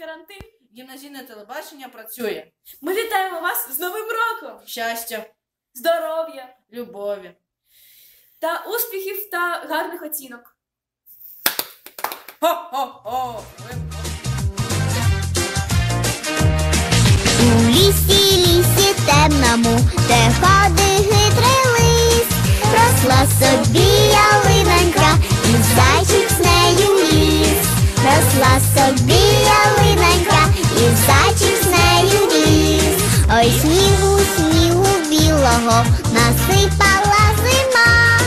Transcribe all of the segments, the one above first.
карантин. Гімназійне телебачення працює. Ми вітаємо вас з Новим роком! Щастя, Здоров'я любові. та успіхів та гарних оцінок. Хо-хо-хо! У лісі, лісі темному, де ходить хитрий лис, росла собі ялинонька, і зайчик з нею ліс, росла собі насипала зима,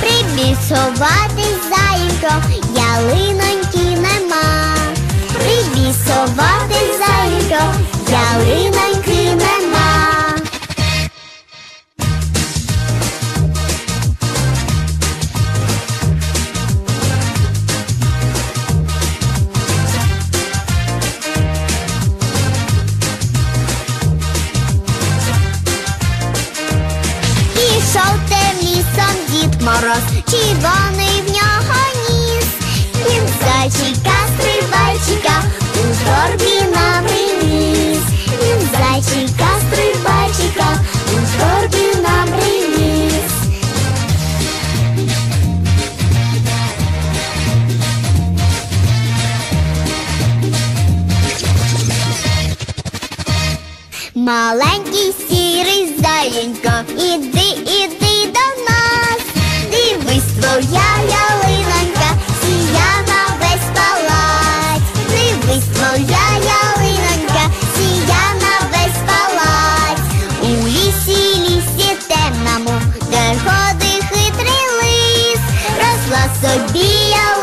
прибіг сховатись заїнько, ялиноньки мороз, червоний в нього ніс. Він зайчика стрибайчика у торбі нам приніс. Він зайчика стрибайчика у торбі нам приніс. Маленький сірий заєнько, іди, was a bee.